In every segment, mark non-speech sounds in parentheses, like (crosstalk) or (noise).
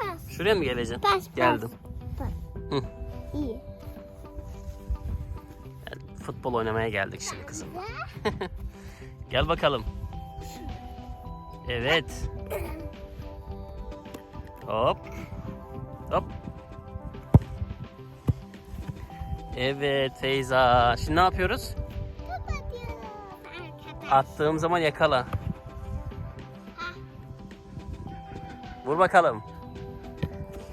pas. Şuraya mı geleceksin? Pas, pas. Geldim. Pas. Hı. İyi. Futbol oynamaya geldik şimdi kızım. (laughs) Gel bakalım. Evet. Hop. Hop. Evet Feyza. Şimdi ne yapıyoruz? Attığım zaman yakala. Vur bakalım.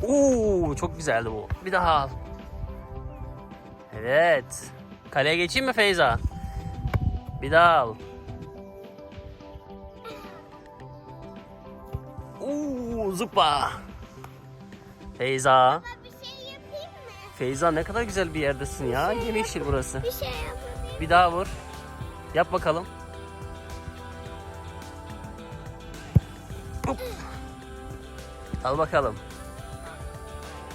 Oo, çok güzeldi bu. Bir daha al. Evet. Kaleye geçeyim mi Feyza? Bir daha al. Oo, zıpla. Feyza. Bir şey? Feyza ne kadar güzel bir yerdesin ya. Yemyeşil burası. Bir şey yapayım. Bir daha vur. Yap bakalım. Hop. Al bakalım.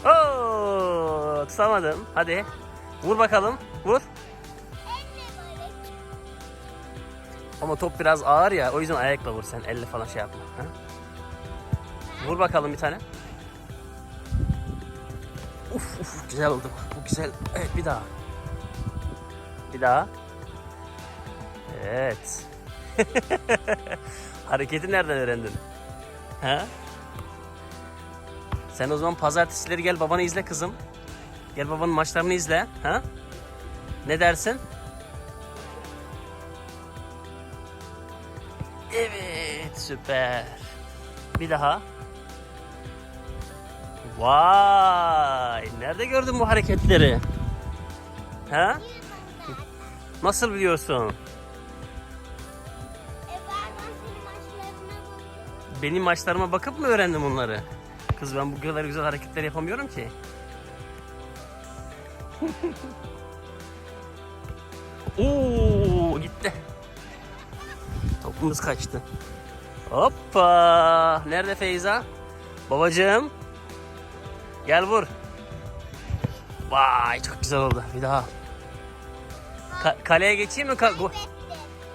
Oo, tutamadım. Hadi. Vur bakalım. Vur. Ama top biraz ağır ya. O yüzden ayakla vur sen. Elle falan şey yapma. Ha? Vur bakalım bir tane. Uf uf güzel oldu. Bu güzel. Evet bir daha. Bir daha. Evet. (laughs) Hareketi nereden öğrendin? Ha? Sen o zaman pazartesileri gel babanı izle kızım. Gel babanın maçlarını izle. Ha? Ne dersin? Evet süper. Bir daha. Vay! Nerede gördün bu hareketleri? Ha? Nasıl biliyorsun? E. Benim maçlarıma bakıp mı öğrendin bunları? Kız ben bu kadar güzel hareketler yapamıyorum ki. (laughs) Oo gitti. Topumuz kaçtı. Hoppa. Nerede Feyza? Babacığım. Gel vur. Vay çok güzel oldu. Bir daha. Ka- kaleye geçeyim mi? Ka- go-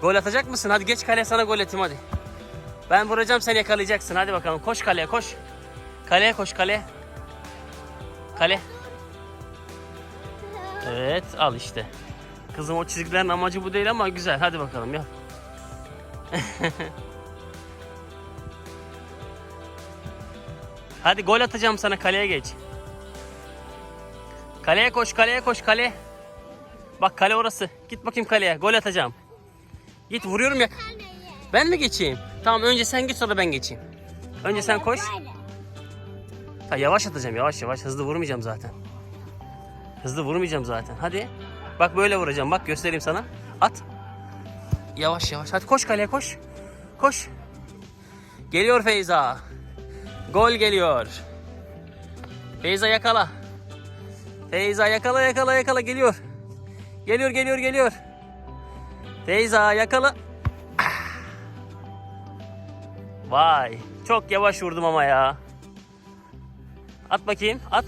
gol atacak mısın? Hadi geç kaleye sana gol atayım hadi. Ben vuracağım sen yakalayacaksın. Hadi bakalım. Koş kaleye koş. Kaleye koş kaleye. Kale. Evet al işte. Kızım o çizgilerin amacı bu değil ama güzel. Hadi bakalım yap. (laughs) Hadi gol atacağım sana kaleye geç. Kaleye koş kaleye koş kale. Bak kale orası. Git bakayım kaleye. Gol atacağım. Git vuruyorum ya. Ben mi geçeyim? Tamam önce sen git sonra ben geçeyim. Önce sen koş. Ha, yavaş atacağım yavaş yavaş. Hızlı vurmayacağım zaten. Hızlı vurmayacağım zaten. Hadi. Bak böyle vuracağım. Bak göstereyim sana. At. Yavaş yavaş. Hadi koş kaleye koş. Koş. Geliyor Feyza. Gol geliyor. Feyza yakala. Feyza yakala yakala yakala geliyor. Geliyor geliyor geliyor. Feyza yakala. Ah. Vay. Çok yavaş vurdum ama ya. At bakayım at.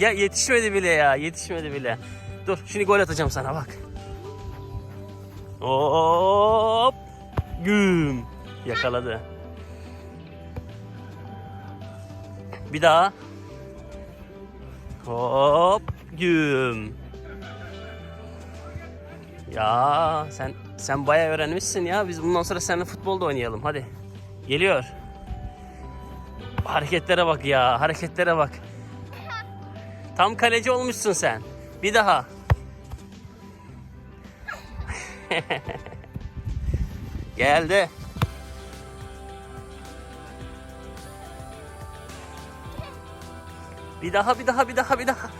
Ya yetişmedi bile ya yetişmedi bile. Dur şimdi gol atacağım sana bak. Hop. Güm. Yakaladı. Bir daha. Hop. Güm. Ya sen sen bayağı öğrenmişsin ya. Biz bundan sonra seninle futbolda oynayalım. Hadi. Geliyor. Hareketlere bak ya. Hareketlere bak. Tam kaleci olmuşsun sen. Bir daha. (laughs) Geldi. Bir daha, bir daha, bir daha, bir daha.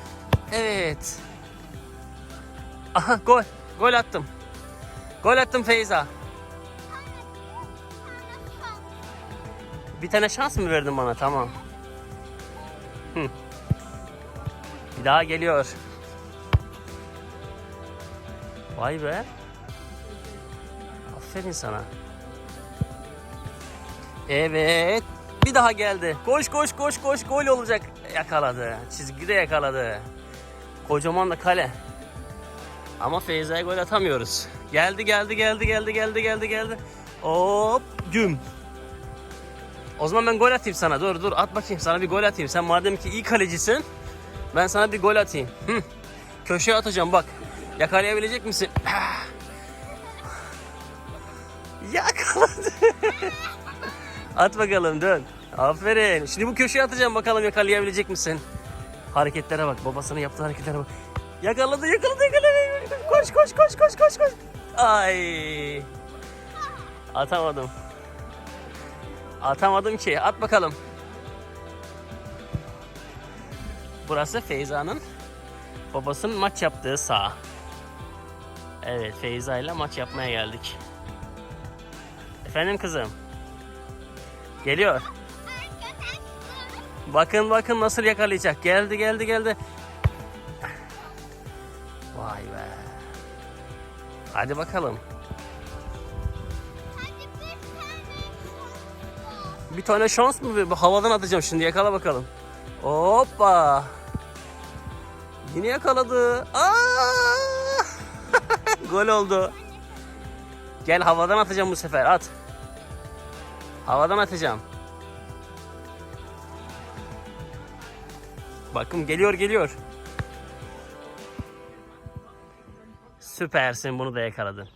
Evet. Aha gol. Gol attım. Gol attım Feyza. Bir tane şans mı verdin bana? Tamam. Hı. Bir daha geliyor. Vay be. Aferin sana. Evet. Bir daha geldi. Koş koş koş koş gol olacak. Yakaladı. Çizgide yakaladı. Kocaman da kale. Ama Feyza'ya gol atamıyoruz. Geldi geldi geldi geldi geldi geldi geldi. Hop güm. O zaman ben gol atayım sana. Dur dur at bakayım sana bir gol atayım. Sen madem ki iyi kalecisin ben sana bir gol atayım. Hı. Köşeye atacağım bak. Yakalayabilecek misin? (sighs) Yakaladı. (laughs) At bakalım dön. Aferin. Şimdi bu köşeye atacağım bakalım yakalayabilecek misin? Hareketlere bak. Babasının yaptığı hareketlere bak. Yakaladı yakaladı yakaladı. Koş koş koş koş koş koş. Ay. Atamadım. Atamadım ki. At bakalım. Burası Feyza'nın babasının maç yaptığı saha. Evet Feyza ile maç yapmaya geldik. Efendim kızım. Geliyor. Bakın bakın nasıl yakalayacak. Geldi geldi geldi. Vay be. Hadi bakalım. Bir tane şans mı? Havadan atacağım şimdi yakala bakalım. Hoppa. Yine yakaladı. Aa! (laughs) Gol oldu. Gel havadan atacağım bu sefer at. Havadan atacağım. Bakın geliyor geliyor. Süpersin bunu da yakaladın.